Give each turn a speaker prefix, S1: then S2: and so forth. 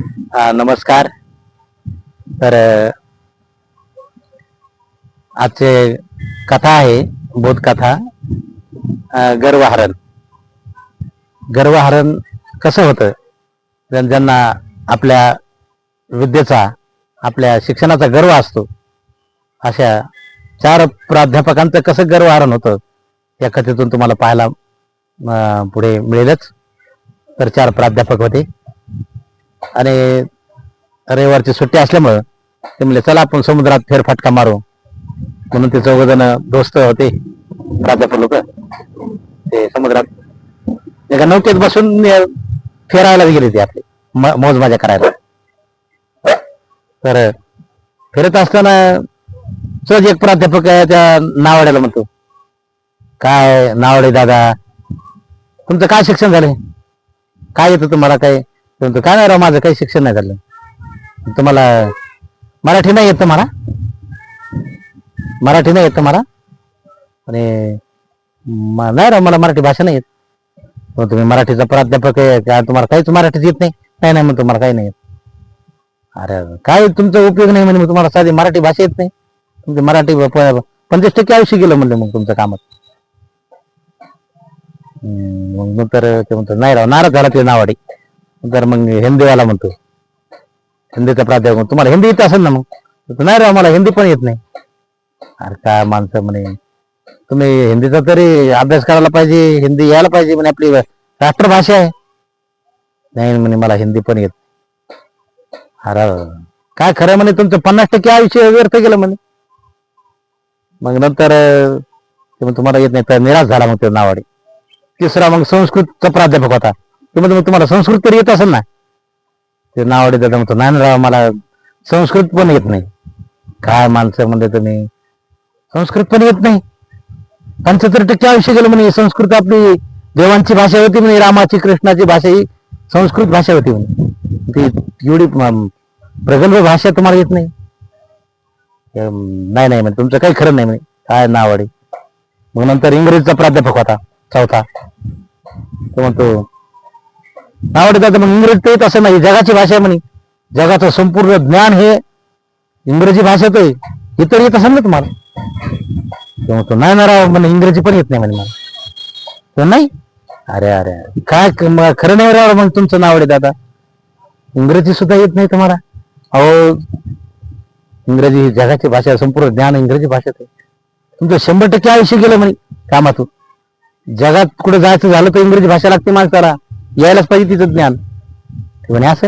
S1: नमस्कार. तर आजचे कथा आहे बोधकथा गर्वहरण. गर्वहरण कसं होतं? ज्यांना आपल्या विद्येचा आपल्या शिक्षणाचा गर्व असतो अशा चार प्राध्यापकांचं कसं गर्वहरण होतं या कथेतून तुम्हाला पाहायला पुढे मिळेलच. तर चार प्राध्यापक होते. आणि रविवारची सुट्टी असल्यामुळं ते म्हणले चला आपण समुद्रात फेरफटका मारू. म्हणून ते चौघ जण दोस्त होते प्राध्यापक लोक. ते समुद्रात एका नौकेत बसून अं, फिरायला गेले ते आपले म- मौज मजा करायला. तर फिरत असताना सहज एक प्राध्यापक आहे त्या नावाड्याला म्हणतो काय नावडे दादा तुमचं काय शिक्षण झाले काय येतं तुम्हाला काय तुमचं काय नाही राव माझं काही शिक्षण नाही झालं. तुम्हाला मराठी नाही येत तुम्हाला? मराठी नाही येत तुम्हाला? आणि म- नाही राव मला मराठी भाषा नाही येत. मग तुम्ही मराठीचा प्राध्यापक आहे का तुम्हाला काहीच मराठीच येत नाही? नाही नाही मग तुम्हाला काही नाही येत. अरे काय तुमचा उपयोग नाही म्हणजे मग तुम्हाला साधी मराठी भाषा येत नाही? तुमची मराठी प- पंचवीस टक्के आयुष्य गेलं म्हणलं मग तुमच्या कामात. मग नंतर ते म्हणतो नाही राव नाराज झाला ते नावाडी तर मग हिंदीवाला म्हणतो. हिंदीचा प्राध्यापक तुम्हाला हिंदी येत असेल ना मग? नाही राव मला हिंदी पण येत नाही. अरे काय माणसं म्हणे. तुम्ही हिंदीचा तरी अभ्यास करायला पाहिजे हिंदी यायला पाहिजे म्हणे आपली राष्ट्रभाषा आहे. नाही म्हणे मला हिंदी पण येत अरे काय खरं म्हणे तुमचं पन्नास टक्के आयुष्य व्यर्थ गेलं म्हणे. मग नंतर तुम्हाला येत नाही तर निराश झाला मग ते नावाडी. तिसरा मग संस्कृतचा प्राध्यापक होता. तुम्ही मग तुम्हाला संस्कृत तरी येत असेल ना? ते नावाडे दादा म्हणतो नाही ना राव मला संस्कृत पण येत नाही. काय माणसं म्हणजे तुम्ही? संस्कृत पण येत नाही. पंच्याहत्तर टक्के आयुष्य गेलं म्हणे संस्कृत आपली देवांची भाषा होती म्हणे रामाची कृष्णाची भाषा ही संस्कृत भाषा होती म्हणे. ती एवढी प्रगल्भ भाषा तुम्हाला येत नाही? नाही नाही म्हणे तुमचं काही खरं नाही म्हणे. काय नावाडे मग नंतर इंग्रजीचा प्राध्यापक होता चौथा. तो म्हणतो नावाडे दादा मग इंग्रजी तर येत असं नाही जगाची भाषा आहे म्हणे. जगाचं संपूर्ण ज्ञान हे इंग्रजी भाषेत आहे. हे तर येत असेल ना तुम्हाला? तो नाही ना राव म्हणे इंग्रजी पण येत नाही म्हणे मला. तो नाही? अरे अरे अरे. काय खरं नाही राव मग तुमचं नाव आहे दादा. इंग्रजी सुद्धा येत नाही तुम्हाला? अहो इंग्रजी ही जगाची भाषा संपूर्ण ज्ञान इंग्रजी भाषेत आहे. तुमचं शंभर टक्के आयुष्य गेलं म्हणे कामातून. जगात कुठे जायचं झालं तर इंग्रजी भाषा लागते माणसाला. यायलाच पाहिजे तिचं ज्ञान. ते म्हणे असं